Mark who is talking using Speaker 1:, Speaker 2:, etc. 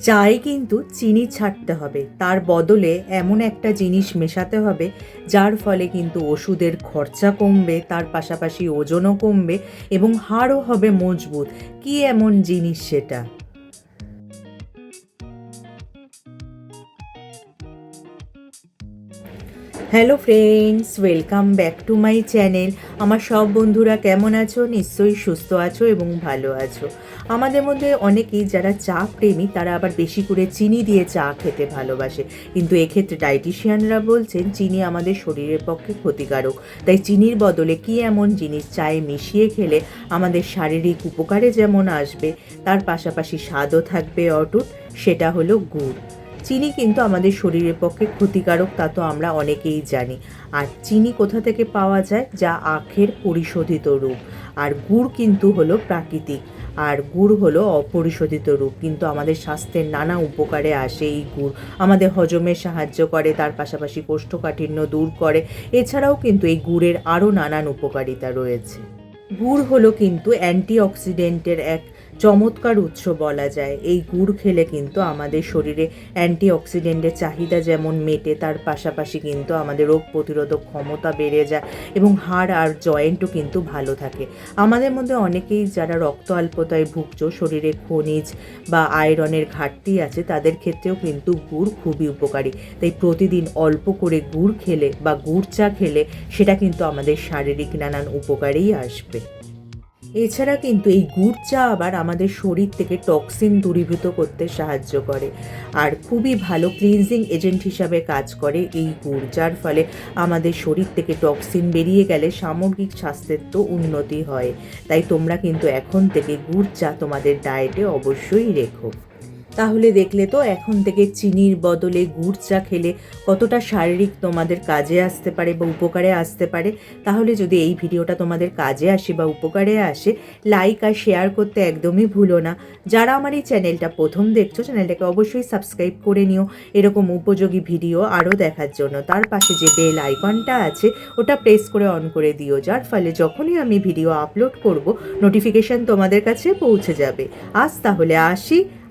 Speaker 1: চায়ে কিন্তু চিনি ছাড়তে হবে। তার বদলে এমন একটা জিনিস মেশাতে হবে, যার ফলে কিন্তু ওষুধের খরচা কমবে, তার পাশাপাশি ওজনও কমবে এবং হাড়ও হবে মজবুত। কি এমন জিনিস সেটা? Hello friends, welcome back to my channel. আমার সব বন্ধুরা কেমন আছো? নিশ্চয়ই সুস্থ আছো এবং ভালো আছো। আমাদের মধ্যে অনেকেই যারা চা প্রেমী, তারা আবার বেশি করে চিনি দিয়ে চা খেতে ভালোবাসে। কিন্তু এক্ষেত্রে ডায়েটিশিয়ানরা বলছেন, চিনি আমাদের শরীরের পক্ষে ক্ষতিকারক। তাই চিনির বদলে কি এমন জিনিস চায়ে মিশিয়ে খেলে আমাদের শারীরিক উপকারে যেমন আসবে, তার পাশাপাশি স্বাদও থাকবে অটুট। সেটা হলো গুড়। চিনি কিন্তু আমাদের শরীরের পক্ষে ক্ষতিকারক, তা তো আমরা অনেকেই জানি। আর চিনি কোথা থেকে পাওয়া যায়? যা আখের পরিশোধিত রূপ। আর গুড় কিন্তু হলো প্রাকৃতিক। আর গুড় হলো অপরিশোধিত রূপ। কিন্তু আমাদের স্বাস্থ্যের নানা উপকারে আসে এই গুড়। আমাদের হজমে সাহায্য করে, তার পাশাপাশি কোষ্ঠকাঠিন্য দূর করে। এছাড়াও কিন্তু এই গুড়ের আরও নানান উপকারিতা রয়েছে। গুড় হলো কিন্তু অ্যান্টিঅক্সিডেন্টের এক চমৎকার উৎস বলা যায়। এই গুড় খেলে কিন্তু আমাদের শরীরে অ্যান্টিঅক্সিডেন্টের চাহিদা যেমন মেটে, তার পাশাপাশি কিন্তু আমাদের রোগ প্রতিরোধক ক্ষমতা বেড়ে যায় এবং হাড় আর জয়েন্টও কিন্তু ভালো থাকে। আমাদের মধ্যে অনেকেই যারা রক্ত অল্পতায় ভুগছ, শরীরে খনিজ বা আয়রনের ঘাটতি আছে, তাদের ক্ষেত্রেও কিন্তু গুড় খুবই উপকারী। তাই প্রতিদিন অল্প করে গুড় খেলে বা গুড় চা খেলে সেটা কিন্তু আমাদের শারীরিক নানান উপকারেই আসবে। এছাড়া কিন্তু এই গুড় চা আবার আমাদের শরীর থেকে টক্সিন দূরীভূত করতে সাহায্য করে। আর খুবই ভালো ক্লিনজিং এজেন্ট হিসাবে কাজ করে এই গুড়, যার ফলে আমাদের শরীর থেকে টক্সিন বেরিয়ে গেলে সামগ্রিক স্বাস্থ্যের তো উন্নতি হয়। তাই তোমরা কিন্তু এখন থেকে গুড় চা তোমাদের ডায়েটে অবশ্যই রেখো। তাহলে দেখলে তো এখন থেকে চিনির বদলে গুড় চা খেলে কতটা শারীরিক তোমাদের কাজে আসতে পারে বা উপকারে আসতে পারে, তাহলে যদি এই ভিডিওটা তোমাদের কাজে আসে বা উপকারে আসে লাইক আর শেয়ার করতে একদমই ভুলো না। যারা আমার এই চ্যানেলটা প্রথম দেখছ চ্যানেলটাকে অবশ্যই সাবস্ক্রাইব করে নিও। এরকম উপযোগী ভিডিও আরও দেখার জন্য তার পাশে যে বেল আইকনটা আছে, ওটা প্রেস করে অন করে দিও। যার ফলে যখনই আমি ভিডিও আপলোড করব নোটিফিকেশান তোমাদের কাছে পৌঁছে যাবে। আজ তাহলে আসি